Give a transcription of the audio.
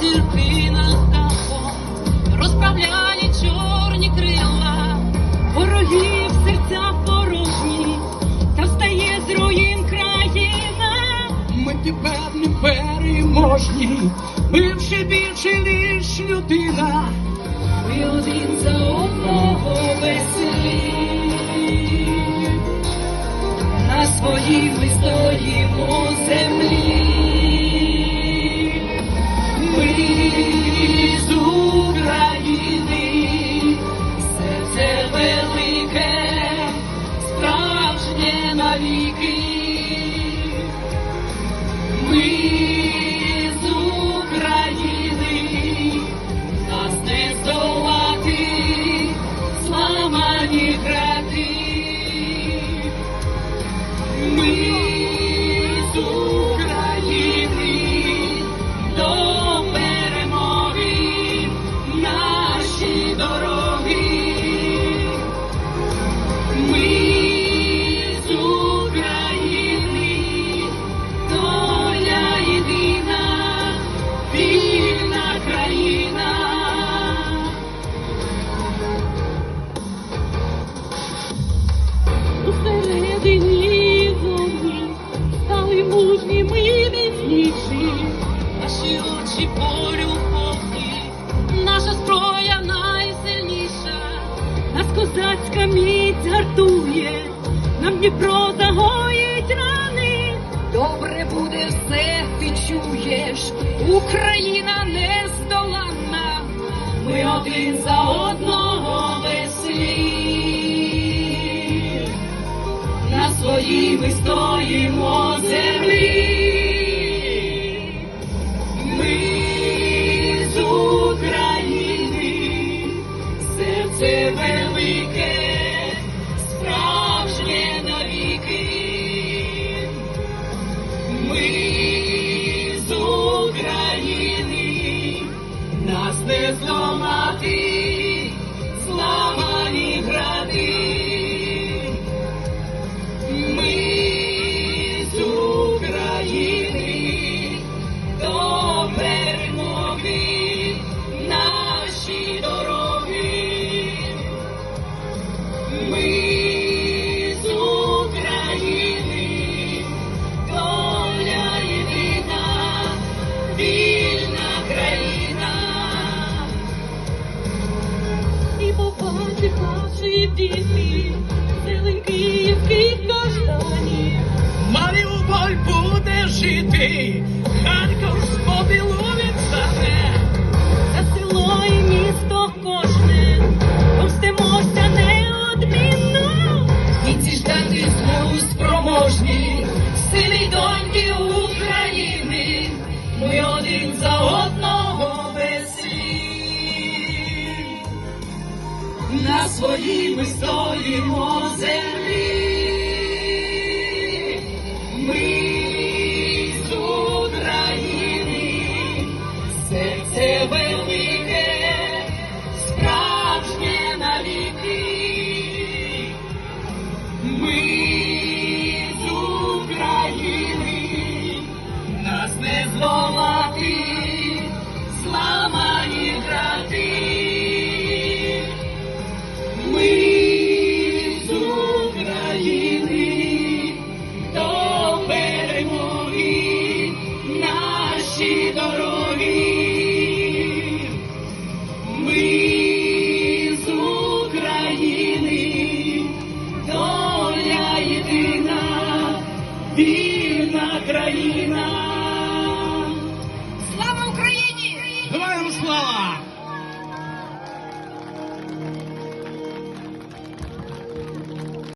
зірки над дахом чорні крила, ворогів серця порожні, та встає з руїн країна. Ми тепер не переможні, ми вже більше ніж людина. Ми один за одного веселі, на своїй ми стоїмо. Навіки. Ми козацька міць гартує, нам Дніпро загоїть рани. Добре буде все, ти чуєш, Україна нездоланна, ми один за одного веселі. На своїй ми стоїмо землі. Ми Ми з України, нас не зламати, зламані гради. Ми з України до перемоги наші діти, зелень київських каштанів. Маріуполь буде жити, Харків своїй ми стоїмо землі. Ми з України, серце велике, країна.